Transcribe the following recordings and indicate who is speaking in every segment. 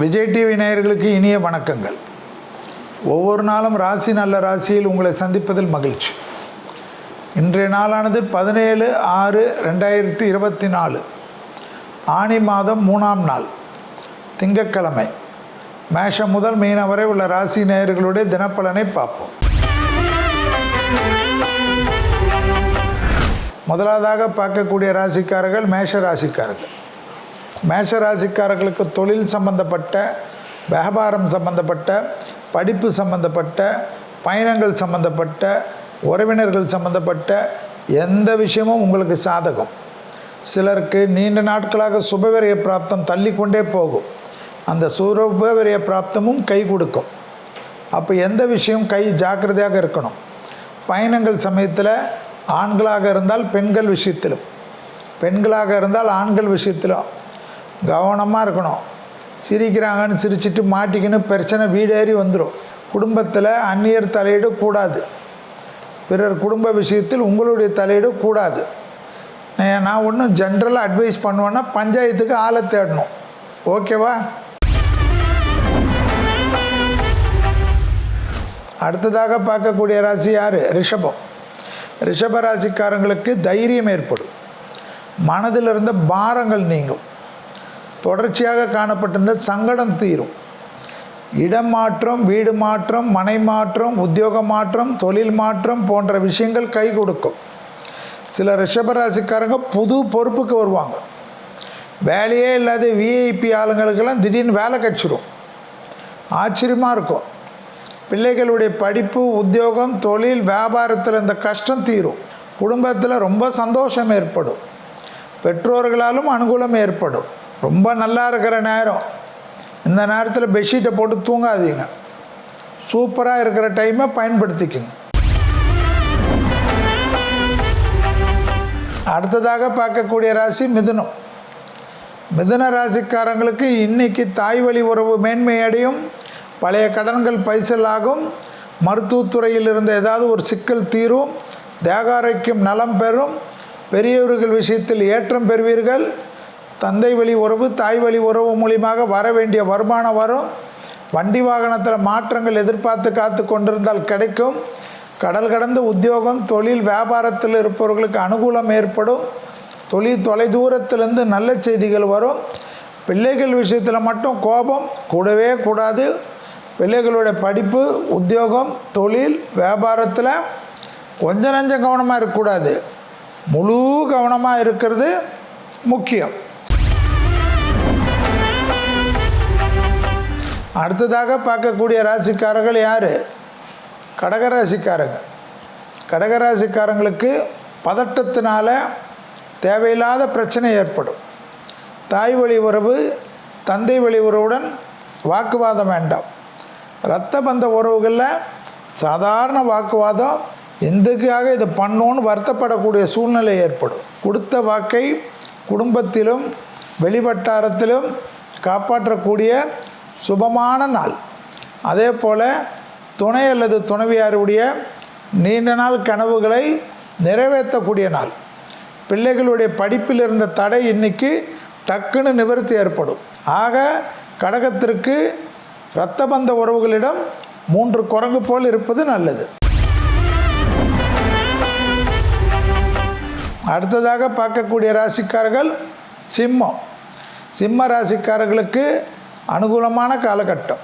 Speaker 1: Vijay TV நேயர்களுக்கு இனிய வணக்கங்கள். ஒவ்வொரு நாளும் ராசி நல்ல ராசியில் உங்களை சந்திப்பதில் மகிழ்ச்சி. இன்றைய நாளானது பதினேழு ஆறு ரெண்டாயிரத்தி இருபத்தி நாலு. ஆனி மாதம் மூணாம் நாள் திங்கட்கிழமை. மேஷம் முதல் மீனம் வரை உள்ள ராசி நேயர்களுடைய தினப்பலனை பார்ப்போம். முதலாவதாக பார்க்கக்கூடிய ராசிக்காரர்கள் மேஷ ராசிக்காரர்கள். மேஷராசிக்காரர்களுக்கு தொழில் சம்பந்தப்பட்ட வியாபாரம் சம்பந்தப்பட்ட படிப்பு சம்பந்தப்பட்ட பயணங்கள் சம்பந்தப்பட்ட உறவினர்கள் சம்பந்தப்பட்ட எந்த விஷயமும் உங்களுக்கு சாதகம். சிலருக்கு நீண்ட நாட்களாக சுபவிரய பிராப்தம் தள்ளிக்கொண்டே போகும். அந்த சுபவிரய பிராப்தமும் கை கொடுக்கும். அப்போ எந்த விஷயம் கை ஜாக்கிரதையாக இருக்கணும்? பயணங்கள் சமயத்தில் ஆண்களாக இருந்தால் பெண்கள் விஷயத்திலும். பெண்களாக இருந்தால் ஆண்கள் விஷயத்திலும். கவனமாக இருக்கணும். சிரிக்கிறாங்கன்னு சிரிச்சிட்டு மாட்டிக்கின்னு பிரச்சனை வீடேறி வந்துடும் குடும்பத்தில் அந்நியர் தலையீடு கூடாது. பிறர் குடும்ப விஷயத்தில் உங்களுடைய தலையீடு கூடாது. நான் நான் ஒன்றும் ஜென்ரலாக அட்வைஸ் பண்ணுவேன்னா பஞ்சாயத்துக்கு ஆளை தேடணும். ஓகேவா அடுத்ததாக பார்க்கக்கூடிய ராசி யார்? ரிஷபம். ரிஷப ராசிக்காரங்களுக்கு தைரியம் ஏற்படும். மனதில் இருந்த பாரங்கள் நீங்கும். தொடர்ச்சியாக காணப்பட்டிருந்த சங்கடம் தீரும். இடம் மாற்றம் வீடு மாற்றம் மனை மாற்றம் உத்தியோக மாற்றம் தொழில் மாற்றம் போன்ற விஷயங்கள் கை கொடுக்கும். சில ரிஷபராசிக்காரங்க புது பொறுப்புக்கு வருவாங்க. வேலையே இல்லாத விஐபி ஆளுங்களுக்கெல்லாம் திடீர்னு வேலை கிடச்சிரும் ஆச்சரியமாக இருக்கும். பிள்ளைகளுடைய படிப்பு உத்தியோகம் தொழில் வியாபாரத்தில் இந்த கஷ்டம் தீரும். குடும்பத்தில் ரொம்ப சந்தோஷம் ஏற்படும். பெற்றோர்களாலும் அனுகூலம் ஏற்படும். ரொம்ப நல்லா இருக்கிற நேரம். இந்த நேரத்தில் பெட்ஷீட்டை போட்டு தூங்காதீங்க. சூப்பராக இருக்கிற டைமை பயன்படுத்திக்கங்க. அடுத்ததாக பார்க்கக்கூடிய ராசி மிதுனம். மிதுன ராசிக்காரங்களுக்கு இன்னைக்கு தாய் வழி உறவு மேன்மையடையும் பழைய கடன்கள் பைசலாகும் மருத்துவத்துறையில் இருந்த ஏதாவது ஒரு சிக்கல் தீரும். தேகாரோக்கியம் நலம் பெறும். பெரியவர்கள் விஷயத்தில் ஏற்றம் பெறுவீர்கள். தந்தை வழி உறவு தாய் வழி உறவு மூலியமாக வர வேண்டிய வருமானம் வரும். வண்டி வாகனத்தில் மாற்றங்கள் எதிர்பார்த்து காத்து கொண்டிருந்தால் கிடைக்கும். கடல் கடந்த உத்தியோகம் தொழில் வியாபாரத்தில் இருப்பவர்களுக்கு அனுகூலம் ஏற்படும். தொழில் தொலைதூரத்திலிருந்து நல்ல செய்திகள் வரும். பிள்ளைகள் விஷயத்தில் மட்டும் கோபம் கூடவே கூடாது. பிள்ளைகளுடைய படிப்பு உத்தியோகம் தொழில் வியாபாரத்தில் கொஞ்சம் நஞ்சம் கவனமாக இருக்கக்கூடாது. முழு கவனமாக இருக்கிறது முக்கியம். அடுத்ததாக பார்க்கக்கூடிய ராசிக்காரர்கள் யார்? கடகராசிக்காரங்க. கடகராசிக்காரங்களுக்கு பதட்டத்தினால தேவையில்லாத பிரச்சனை ஏற்படும். தாய் வழி உறவு தந்தை வழி உறவுடன் வாக்குவாதம் வேண்டாம். இரத்த பந்த உறவுகளில் சாதாரண வாக்குவாதம் எந்தக்காக இதை பண்ணோன்னு வருத்தப்படக்கூடிய சூழ்நிலை ஏற்படும். கொடுத்த வாக்கை குடும்பத்திலும் வெளிவட்டாரத்திலும் காப்பாற்றக்கூடிய சுபமான நாள். அதே போல் துணை அல்லது துணைவியாருடைய நீண்ட நாள் கனவுகளை நிறைவேற்றக்கூடிய நாள். பிள்ளைகளுடைய படிப்பில் இருந்த தடை இன்னைக்கு டக்குன்னு நிவர்த்தி ஏற்படும். ஆக கடகத்திற்கு இரத்த பந்த உறவுகளிடம் மூன்று குரங்கு போல் இருப்பது நல்லது. அடுத்ததாக பார்க்கக்கூடிய ராசிக்காரர்கள் சிம்மம். சிம்ம ராசிக்காரர்களுக்கு அனுகூலமான காலகட்டம்.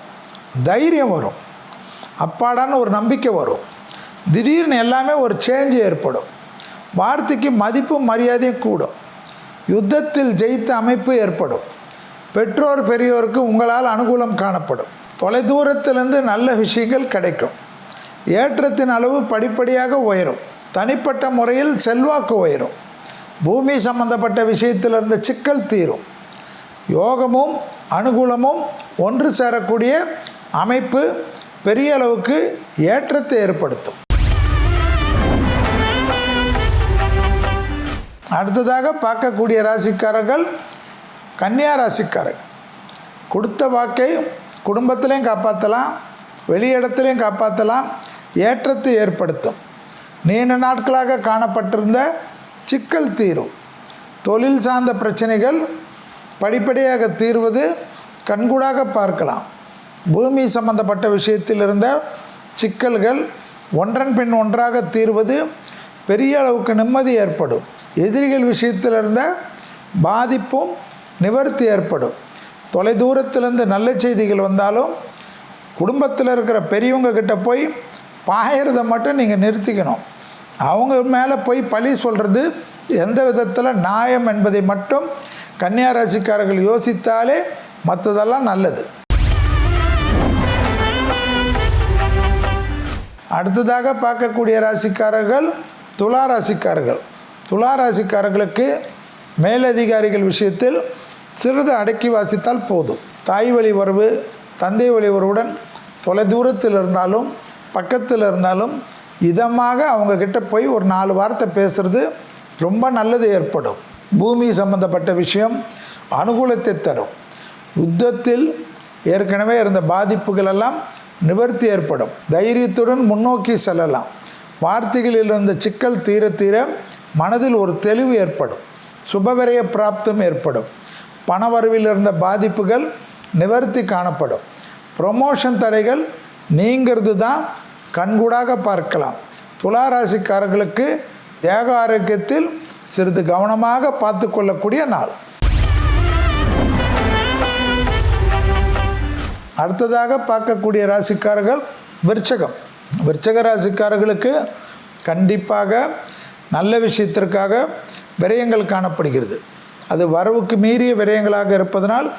Speaker 1: தைரியம் வரும். அப்பாடான்னு ஒரு நம்பிக்கை வரும். திடீர்னு எல்லாமே ஒரு சேஞ்ச் ஏற்படும். வார்த்தைக்கு மதிப்பும் மரியாதையும் கூடும். யுத்தத்தில் ஜெயித்த அமைப்பு ஏற்படும். பெற்றோர் பெரியோருக்கு உங்களால் அனுகூலம் காணப்படும். தொலைதூரத்திலிருந்து நல்ல விஷயங்கள் கிடைக்கும். ஏற்றத்தின் அளவு படிப்படியாக உயரும். தனிப்பட்ட முறையில் செல்வாக்கு உயரும். பூமி சம்பந்தப்பட்ட விஷயத்திலிருந்து சிக்கல் தீரும். யோகமும் அனுகூலமும் ஒன்று சேரக்கூடிய அமைப்பு பெரிய அளவுக்கு ஏற்றத்தை ஏற்படுத்தும். அடுத்ததாக பார்க்கக்கூடிய ராசிக்காரர்கள் கன்னியா ராசிக்காரர்கள். கொடுத்த வாக்கை குடும்பத்திலையும் காப்பாற்றலாம் வெளியிடத்துலையும் காப்பாற்றலாம் ஏற்றத்தை ஏற்படுத்தும். நீண்ட நாட்களாக காணப்பட்டிருந்த சிக்கல் தீரும். தொழில் சார்ந்த பிரச்சனைகள் படிப்படியாக தீர்வது கண்கூடாக பார்க்கலாம். பூமி சம்பந்தப்பட்ட விஷயத்தில் இருந்த சிக்கல்கள் ஒன்றன் பின் ஒன்றாக தீர்வது பெரிய அளவுக்கு நிம்மதி ஏற்படும். எதிரிகள் விஷயத்தில் இருந்த பாதிப்பும் நிவர்த்தி ஏற்படும். தொலைதூரத்திலிருந்து நல்ல செய்திகள் வந்தாலும் குடும்பத்தில் இருக்கிற பெரியவங்க கிட்ட போய் பாயறதை மட்டும் நீங்கள் நிறுத்திக்கணும். அவங்க மேலே போய் பழி சொல்கிறது எந்த விதத்தில் நியாயம் என்பதை மட்டும் கன்னியா ராசிக்காரர்கள் யோசித்தாலே மற்றதெல்லாம் நல்லது. அடுத்ததாக பார்க்கக்கூடிய ராசிக்காரர்கள் துலா ராசிக்காரர்கள் துலா ராசிக்காரர்களுக்கு மேலதிகாரிகள் விஷயத்தில் சிறிது அடக்கி வாசித்தால் போதும். தாய் வழி உறவு தந்தை வழி உறவுடன் தொலைதூரத்தில் இருந்தாலும் பக்கத்தில் இருந்தாலும் இதமாக அவங்கக்கிட்ட போய் ஒரு நாலு வார்த்தை பேசுகிறது ரொம்ப நல்லது ஏற்படும். பூமி சம்பந்தப்பட்ட விஷயம் அனுகூலத்தை தரும். யுத்தத்தில் ஏற்கனவே இருந்த பாதிப்புகள் எல்லாம் நிவர்த்தி ஏற்படும். தைரியத்துடன் முன்னோக்கி செல்லலாம். வார்த்தைகளில் இருந்த சிக்கல் தீர தீர மனதில் ஒரு தெளிவு ஏற்படும். சுபவிரய பிராப்தம் ஏற்படும். பணவரவில் இருந்த பாதிப்புகள் நிவர்த்தி காணப்படும். ப்ரொமோஷன் தடைகள் நீங்கிறது தான் கண்கூடாக பார்க்கலாம். துலா ராசிக்காரர்களுக்கு தேக ஆரோக்கியத்தில் சிறிது கவனமாக பார்த்து கொள்ளக்கூடிய நாள். அடுத்ததாக பார்க்கக்கூடிய ராசிக்காரர்கள் விருச்சகம். விருச்சக ராசிக்காரர்களுக்கு கண்டிப்பாக நல்ல விஷயத்திற்காக விரயங்கள் காணப்படுகிறது. அது வரவுக்கு மீறிய விரயங்களாக இருப்பதனால்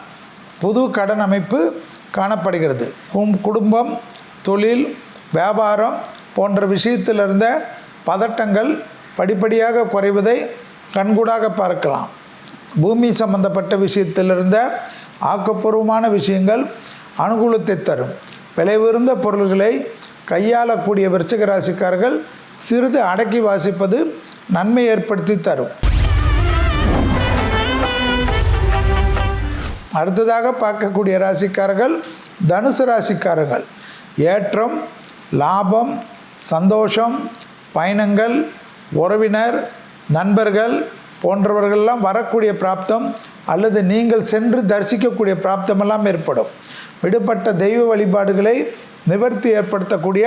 Speaker 1: புது கடன் அமைப்பு காணப்படுகிறது. கும்- குடும்பம் தொழில் வியாபாரம் போன்ற விஷயத்தில் இருந்த பதட்டங்கள் படிப்படியாக குறைவதை கண்கூடாக பார்க்கலாம். பூமி சம்பந்தப்பட்ட விஷயத்தில் இருந்த ஆக்கப்பூர்வமான விஷயங்கள் அனுகூலத்தை தரும். விலை உயர்ந்த பொருள்களை கையாளக்கூடிய விருச்சிக ராசிக்காரர்கள் சிறிது அடக்கி வாசிப்பது நன்மை ஏற்படுத்தி தரும். அடுத்ததாக பார்க்கக்கூடிய ராசிக்காரர்கள் தனுசு ராசிக்காரர்கள். ஏற்றம் லாபம் சந்தோஷம் பயணங்கள் உறவினர் நண்பர்கள் போன்றவர்கள்லாம் வரக்கூடிய பிராப்தம் அல்லது நீங்கள் சென்று தரிசிக்கக்கூடிய பிராப்தமெல்லாம் ஏற்படும். விடுபட்ட தெய்வ வழிபாடுகளை நிவர்த்தி ஏற்படுத்தக்கூடிய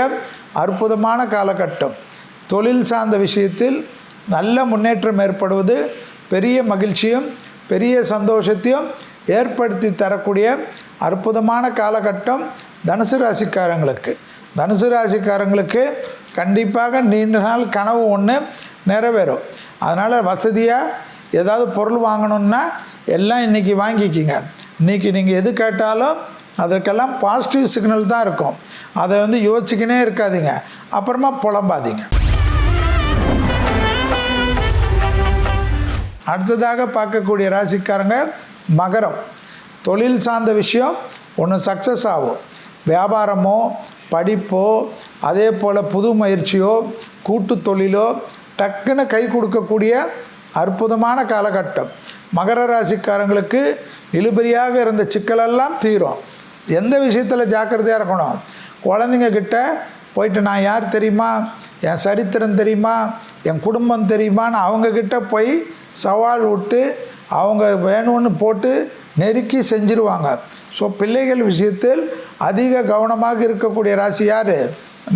Speaker 1: அற்புதமான காலகட்டம். தொழில் சார்ந்த விஷயத்தில் நல்ல முன்னேற்றம் ஏற்படுவது பெரிய மகிழ்ச்சியும் பெரிய சந்தோஷத்தையும் ஏற்படுத்தி தரக்கூடிய அற்புதமான காலகட்டம் தனுசு ராசிக்காரங்களுக்கு. தனுசு ராசிக்காரங்களுக்கு கண்டிப்பாக நீண்ட நாள் கனவு ஒன்று நிறைவேறும். அதனால் வசதியாக ஏதாவது பொருள் வாங்கணுன்னா எல்லாம் இன்றைக்கி வாங்கிக்கிங்க. இன்றைக்கி நீங்கள் எது கேட்டாலும் அதற்கெல்லாம் பாசிட்டிவ் சிக்னல் தான் இருக்கும். அதை வந்து யோசிச்சுக்கினே இருக்காதீங்க. அப்புறமா புலம்பாதீங்க. அடுத்ததாக பார்க்கக்கூடிய ராசிக்காரங்க மகரம். தொழில் சார்ந்த விஷயம் ஒன்று சக்ஸஸ் ஆகும். வியாபாரமோ படிப்போ அதே போல் புது முயற்சியோ கூட்டு தொழிலோ டக்குன்னு கை கொடுக்கக்கூடிய அற்புதமான காலகட்டம். மகர ராசிக்காரங்களுக்கு இழுபறியாக இருந்த சிக்கலெல்லாம் தீரும். எந்த விஷயத்தில் ஜாக்கிரதையாக இருக்கணும்? குழந்தைங்க கிட்ட போயிட்டு நான் யார் தெரியுமா? என் சரித்திரம் தெரியுமா? என் குடும்பம் தெரியுமான்னு அவங்கக்கிட்ட போய் சவால் விட்டு அவங்க வேணும்னு போட்டு நெருக்கி செஞ்சிருவாங்க. ஸோ பிள்ளைகள் விஷயத்தில் அதிக கவனமாக இருக்கக்கூடிய ராசி யார்?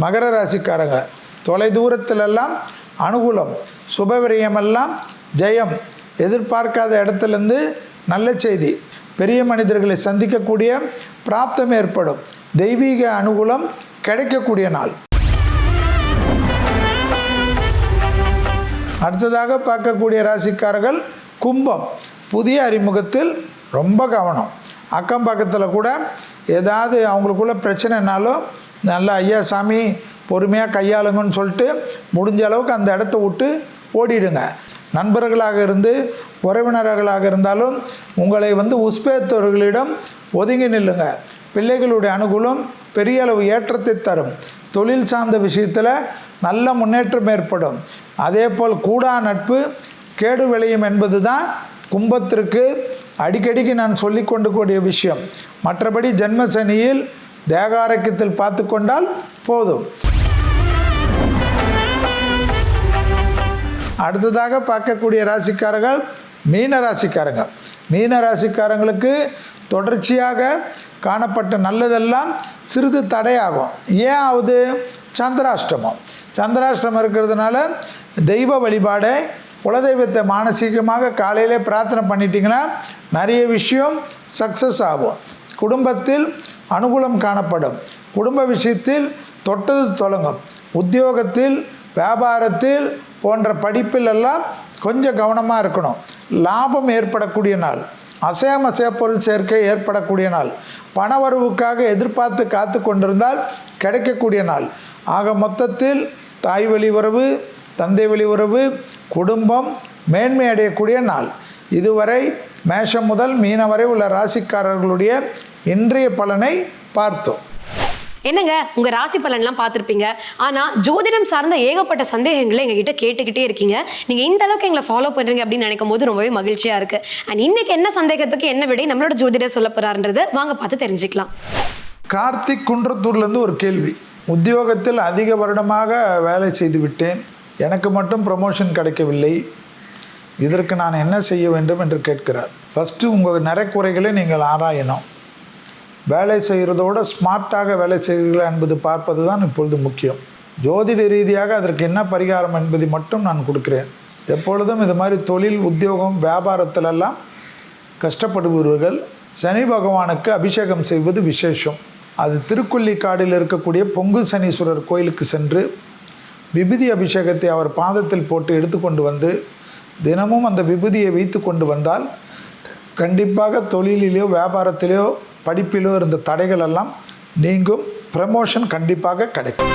Speaker 1: மகர ராசிக்காரங்க. தொலை தூரத்திலெல்லாம் அனுகூலம் சுபவிரயமெல்லாம் ஜெயம். எதிர்பார்க்காத இடத்துலேருந்து நல்ல செய்தி. பெரிய மனிதர்களை சந்திக்கக்கூடிய பிராப்தம் ஏற்படும். தெய்வீக அனுகூலம் கிடைக்கக்கூடிய நாள். அடுத்ததாக பார்க்கக்கூடிய ராசிக்காரர்கள் கும்பம். புதிய அறிமுகத்தில் ரொம்ப கவனம். அக்கம் பக்கத்தில் கூட ஏதாவது அவங்களுக்குள்ள பிரச்சனைனாலும் நல்லா ஐயா சாமி பொறுமையாக கையாளுங்கன்னு சொல்லிட்டு முடிஞ்ச அளவுக்கு அந்த இடத்த விட்டு ஓடிடுங்க. நண்பர்களாக இருந்து உறவினர்களாக இருந்தாலும் உங்களை வந்து உஸ்பேத்தவர்களிடம் ஒதுங்கி நில்லுங்க. பிள்ளைகளுடைய அனுகூலம் பெரிய அளவு ஏற்றத்தை தரும். தொழில் சார்ந்த விஷயத்தில் நல்ல முன்னேற்றம் ஏற்படும். அதே போல் கூடா நட்பு கேடு விளையும் என்பது தான் கும்பத்திற்கு அடிக்கடிக்கு நான் சொல்லி கொண்டு கூடிய விஷயம். மற்றபடி ஜென்ம சனியில் பார்த்து கொண்டால் போதும். அடுத்ததாக பார்க்கக்கூடிய ராசிக்காரர்கள் மீன ராசிக்காரங்க. மீன ராசிக்காரங்களுக்கு தொடர்ச்சியாக காணப்பட்ட நல்லதெல்லாம் சிறிது தடையாகும். ஏன் ஆகுது சந்திராஷ்டமம். சந்திராஷ்டமம் இருக்கிறதுனால தெய்வ வழிபாடை குலதெய்வத்தை மானசீகமாக காலையிலே பிரார்த்தனை பண்ணிட்டீங்கன்னா நிறைய விஷயம் சக்ஸஸ் ஆகும். குடும்பத்தில் அனுகூலம் காணப்படும். குடும்ப விஷயத்தில் தொட்டது தொடங்கும் உத்தியோகத்தில் வியாபாரத்தில் போன்ற படிப்பிலெல்லாம் கொஞ்சம் கவனமாக இருக்கணும். லாபம் ஏற்படக்கூடிய நாள் அசையம் அசைய பொருள் சேர்க்கை ஏற்படக்கூடிய நாள் பணவரவுக்காக எதிர்பார்த்து காத்து கொண்டிருந்தால் கிடைக்கக்கூடிய நாள். ஆக மொத்தத்தில் தாய் வழி உறவு தந்தை வழி உறவு குடும்பம் மேன்மை அடையக்கூடிய நாள். இதுவரை மேஷம் முதல் மீன வரை உள்ள ராசிக்காரர்களுடைய இன்றைய பலனை பார்த்தோம்.
Speaker 2: என்னங்க உங்க ராசி பலன்லாம் பார்த்துருப்பீங்க. ஆனா ஜோதிடம் சார்ந்த ஏகப்பட்ட சந்தேகங்களை எங்ககிட்ட கேட்டுக்கிட்டே இருக்கீங்க. நீங்க இந்த அளவுக்கு எங்களை ஃபாலோ பண்றீங்க அப்படின்னு நினைக்கும் போது ரொம்பவே மகிழ்ச்சியா இருக்கு. அண்ட் இன்னைக்கு என்ன சந்தேகத்துக்கு என்ன விடை நம்மளோட ஜோதிடர் சொல்ல போறாருன்றதை வாங்க பார்த்து தெரிஞ்சுக்கலாம்.
Speaker 1: கார்த்திக் குன்றத்தூர்லேருந்து ஒரு கேள்வி. உத்தியோகத்தில் அதிக வருடமாக வேலை செய்து விட்டேன். எனக்கு மட்டும் ப்ரமோஷன் கிடைக்கவில்லை. இதற்கு நான் என்ன செய்ய வேண்டும் என்று கேட்கிறார். ஃபஸ்ட்டு உங்கள் நிறைக்குறைகளை நீங்கள் ஆராயணும். வேலை செய்கிறதோட ஸ்மார்ட்டாக வேலை செய்கிறீர்களா என்பது பார்ப்பது தான் இப்பொழுது முக்கியம். ஜோதிட ரீதியாக அதற்கு என்ன பரிகாரம் என்பதை மட்டும் நான் கொடுக்கிறேன். எப்பொழுதும் இது மாதிரி தொழில் உத்தியோகம் வியாபாரத்திலெல்லாம் கஷ்டப்படுபவர்கள் சனி பகவானுக்கு அபிஷேகம் செய்வது விசேஷம். அது திருக்கொல்லிக்காடில் இருக்கக்கூடிய பொங்கு சனீஸ்வரர் கோயிலுக்கு சென்று விபூதி அபிஷேகத்தை அவர் பாதத்தில் போட்டு எடுத்துக்கொண்டு வந்து தினமும் அந்த விபூதியை வைத்து கொண்டு வந்தால் கண்டிப்பாக தொழிலிலேயோ வியாபாரத்திலேயோ படிப்பிலோ இருந்த தடைகள் எல்லாம் நீங்கும். ப்ரமோஷன் கண்டிப்பாக கிடைக்கும்.